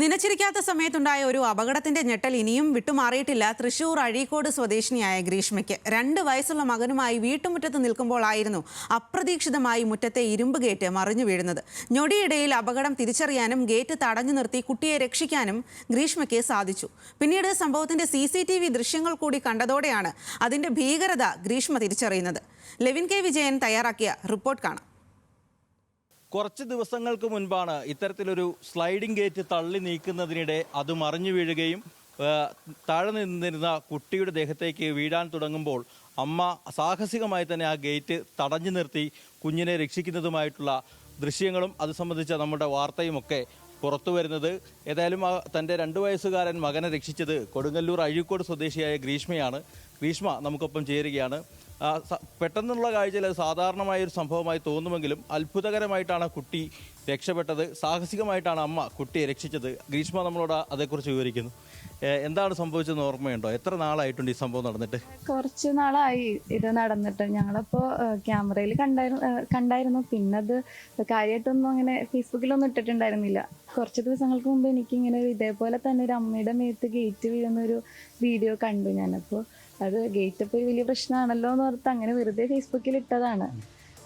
നിലച്ചിരിക്കാത്ത സമയത്തുണ്ടായ ഒരു അപകടത്തിന്റെ ഞെട്ടൽ ഇനിയും വിട്ടുമാറിയിട്ടില്ല തൃശൂർ അഴീക്കോട് സ്വദേശിനിയായ ഗ്രീഷ്മയ്ക്ക്. രണ്ട് വയസ്സുള്ള മകനുമായി വീട്ടുമുറ്റത്ത് നിൽക്കുമ്പോഴായിരുന്നു അപ്രതീക്ഷിതമായി മുറ്റത്തെ ഇരുമ്പ് ഗേറ്റ് മറിഞ്ഞു വീഴുന്നത്. ഞൊടിയിടയിൽ അപകടം തിരിച്ചറിയാനും ഗേറ്റ് തടഞ്ഞു നിർത്തി കുട്ടിയെ രക്ഷിക്കാനും ഗ്രീഷ്മയ്ക്ക് സാധിച്ചു. പിന്നീട് സംഭവത്തിന്റെ സി ദൃശ്യങ്ങൾ കൂടി കണ്ടതോടെയാണ് അതിന്റെ ഭീകരത ഗ്രീഷ്മ തിരിച്ചറിയുന്നത്. Levin K. വിജയൻ തയ്യാറാക്കിയ റിപ്പോർട്ട് കാണാം. കുറച്ച് ദിവസങ്ങൾക്ക് മുൻപാണ് ഇത്തരത്തിലൊരു സ്ലൈഡിംഗ് ഗേറ്റ് തള്ളി നീക്കുന്നതിനിടെ അത് മറിഞ്ഞു വീഴുകയും താഴെ നിന്നിരുന്ന കുട്ടിയുടെ ദേഹത്തേക്ക് വീഴാൻ തുടങ്ങുമ്പോൾ അമ്മ സാഹസികമായി തന്നെ ആ ഗേറ്റ് തടഞ്ഞു നിർത്തി കുഞ്ഞിനെ രക്ഷിക്കുന്നതുമായിട്ടുള്ള ദൃശ്യങ്ങളും അത് സംബന്ധിച്ച നമ്മുടെ വാർത്തയുമൊക്കെ പുറത്തു വരുന്നത്. ഏതായാലും തന്റെ രണ്ട് വയസ്സുകാരൻ മകനെ രക്ഷിച്ചത് കൊടുങ്ങല്ലൂർ അഴീക്കോട് സ്വദേശിയായ ഗ്രീഷ്മയാണ്. ഗ്രീഷ്മ നമുക്കൊപ്പം ചേരുകയാണ്. പെട്ടെന്നുള്ള കാഴ്ചയിൽ അത് സാധാരണമായ ഒരു സംഭവമായി തോന്നുമെങ്കിലും അത്ഭുതകരമായിട്ടാണ് കുട്ടി രക്ഷപ്പെട്ടത്. സാഹസികമായിട്ടാണ് അമ്മ കുട്ടിയെ രക്ഷിച്ചത്. ഗ്രീഷ്മ നമ്മളോട് അതേക്കുറിച്ച് വിവരിക്കുന്നു. എന്താണ് സംഭവിച്ചതെന്ന് ഓർമ്മയുണ്ടോ? എത്ര നാളായിട്ടുണ്ട് ഈ സംഭവം നടന്നിട്ട്? കുറച്ച് നാളായി ഇത് നടന്നിട്ട്. ഞങ്ങളപ്പോ ക്യാമറയിൽ കണ്ടായിരുന്നു കണ്ടായിരുന്നു. പിന്നെ അത് കാര്യമായിട്ടൊന്നും അങ്ങനെ ഫേസ്ബുക്കിലൊന്നും ഇട്ടിട്ടുണ്ടായിരുന്നില്ല. കുറച്ച് ദിവസങ്ങൾക്ക് മുമ്പ് എനിക്കിങ്ങനെ ഇതേപോലെ തന്നെ ഒരു അമ്മയുടെ മേത്ത് ഗേറ്റ് വീഴുന്ന ഒരു വീഡിയോ കണ്ടു ഞാനപ്പോൾ അത് ഗേറ്റ് അപ്പ് ഒരു വലിയ പ്രശ്നമാണല്ലോ എന്ന് ഓർത്ത് അങ്ങനെ വെറുതെ ഫേസ്ബുക്കിൽ ഇട്ടതാണ്.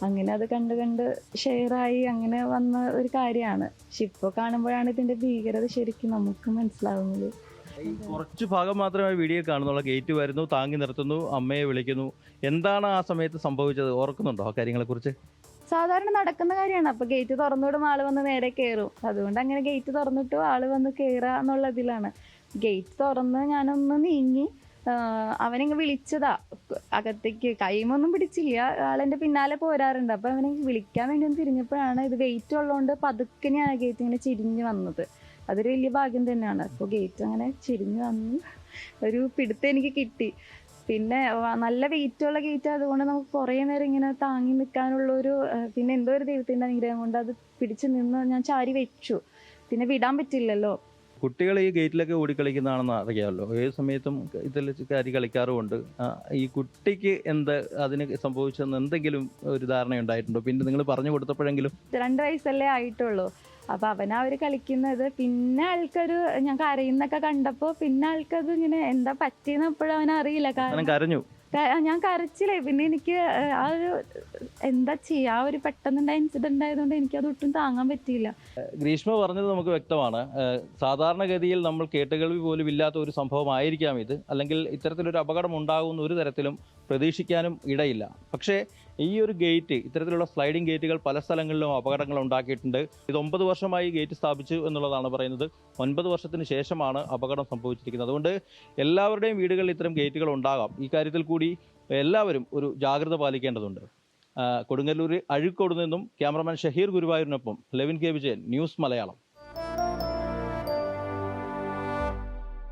അങ്ങനെ അത് കണ്ട് കണ്ട് ഷെയറായി അങ്ങനെ വന്ന ഒരു കാര്യമാണ്. പക്ഷെ ഇപ്പോൾ കാണുമ്പോഴാണ് ഇതിന്റെ ഭീകരത ശരിക്കും നമുക്ക് മനസ്സിലാവുന്നത്. കുറച്ച് ഭാഗം മാത്രമേ വീഡിയോ കാണുന്നുള്ളൂ. ഗേറ്റ് വരുന്നു താങ്ങി നിർത്തുന്നു അമ്മയെ വിളിക്കുന്നു. എന്താണ് ആ സമയത്ത് സംഭവിച്ചത്? ഓർക്കുന്നുണ്ടോ ആ കാര്യങ്ങളെക്കുറിച്ച്? സാധാരണ നടക്കുന്ന കാര്യമാണ്. അപ്പൊ ഗേറ്റ് തുറന്നിടും ആൾ വന്ന് നേരെ കയറും അതുകൊണ്ട് അങ്ങനെ ഗേറ്റ് തുറന്നിട്ട് ആൾ വന്ന് കയറുക എന്നുള്ള ഇതിലാണ് ഗേറ്റ് തുറന്ന് ഞാനൊന്ന് നീങ്ങി അവനിങ്ങ് വിളിച്ചതാ. അകത്തേക്ക് കൈമൊന്നും പിടിച്ചില്ല. ആളെന്റെ പിന്നാലെ പോരാറുണ്ട്. അപ്പൊ അവനെ വിളിക്കാൻ വേണ്ടി ഒന്ന് തിരിഞ്ഞപ്പോഴാണ് ഇത് വെയിറ്റ് ഉള്ളതുകൊണ്ട് പതുക്കനെയാണ് ഗേറ്റ് ഇങ്ങനെ ചിരിഞ്ഞു വന്നത്. അതൊരു വലിയ ഭാഗ്യം തന്നെയാണ്. അപ്പോൾ ഗേറ്റ് അങ്ങനെ ചിരിഞ്ഞു വന്ന് ഒരു പിടുത്തം എനിക്ക് കിട്ടി. പിന്നെ നല്ല വെയിറ്റ് ഉള്ള ഗേറ്റ് അതുകൊണ്ട് നമുക്ക് കുറേ നേരം ഇങ്ങനെ താങ്ങി നിൽക്കാനുള്ള ഒരു പിന്നെ എന്തോ ഒരു ദൈവത്തിന്റെ അനുഗ്രഹം കൊണ്ട് അത് പിടിച്ചു നിന്ന് ഞാൻ ചാരി വെച്ചു. പിന്നെ വിടാൻ പറ്റില്ലല്ലോ. കുട്ടികൾ ഈ ഗേറ്റിലൊക്കെ ഓടിക്കളിക്കുന്നതാണെന്ന് അറിയാമല്ലോ ഏത് സമയത്തും ഇതിൽ കാര്യം കളിക്കാറുമുണ്ട്. ഈ കുട്ടിക്ക് എന്ത് അതിന് സംഭവിച്ചെന്ന് എന്തെങ്കിലും ഒരു ധാരണ ഉണ്ടായിട്ടുണ്ടോ? പിന്നെ നിങ്ങൾ പറഞ്ഞു കൊടുത്തപ്പോഴെങ്കിലും? രണ്ട് വയസ്സല്ലേ ആയിട്ടുള്ളൂ. അപ്പൊ അവനാ അവർ കളിക്കുന്നത്. പിന്നെ ആൾക്കൊരു ഞാൻ കരയുന്നൊക്കെ കണ്ടപ്പോ പിന്നെ ആൾക്കത് ഇങ്ങനെ എന്താ പറ്റിയെന്ന് അപ്പോഴും അവൻ അറിയില്ല കാരണം കരഞ്ഞു. ഞാൻ കരച്ചില്ലേ പിന്നെ എനിക്ക് ആ ഒരു എന്താ ചെയ്യാ? ആ ഒരു പെട്ടെന്നുണ്ടായ ഇൻസിഡന്റ് ആയതുകൊണ്ട് എനിക്ക് അത് ഒട്ടും താങ്ങാൻ പറ്റിയില്ല. ഗ്രീഷ്മ പറഞ്ഞത് നമുക്ക് വ്യക്തമാണ്. സാധാരണഗതിയിൽ നമ്മൾ കേട്ടുകേൾവി പോലും ഇല്ലാത്ത ഒരു സംഭവമായിരിക്കാം ഇത്. അല്ലെങ്കിൽ ഇത്തരത്തിലൊരു അപകടം ഉണ്ടാകുമെന്ന് ഒരു തരത്തിലും പ്രതീക്ഷിക്കാനും ഇടയില്ല. പക്ഷേ ഈ ഒരു ഗേറ്റ് ഇത്തരത്തിലുള്ള സ്ലൈഡിംഗ് ഗേറ്റുകൾ പല സ്ഥലങ്ങളിലും അപകടങ്ങൾ ഉണ്ടാക്കിയിട്ടുണ്ട്. ഇത് ഒമ്പത് വർഷമായി ഗേറ്റ് സ്ഥാപിച്ചു എന്നുള്ളതാണ് പറയുന്നത്. ഒൻപത് വർഷത്തിന് ശേഷമാണ് അപകടം സംഭവിച്ചിരിക്കുന്നത്. അതുകൊണ്ട് എല്ലാവരുടെയും വീടുകളിൽ ഇത്തരം ഗേറ്റുകൾ ഉണ്ടാകാം. ഈ കാര്യത്തിൽ കൂടി എല്ലാവരും ഒരു ജാഗ്രത പാലിക്കേണ്ടതുണ്ട്. കൊടുങ്ങല്ലൂർ അഴുക്കോട് നിന്നും cameraman Shaheer ഗുരുവായൂരിനൊപ്പം Levin K Vijayan news Malayalam.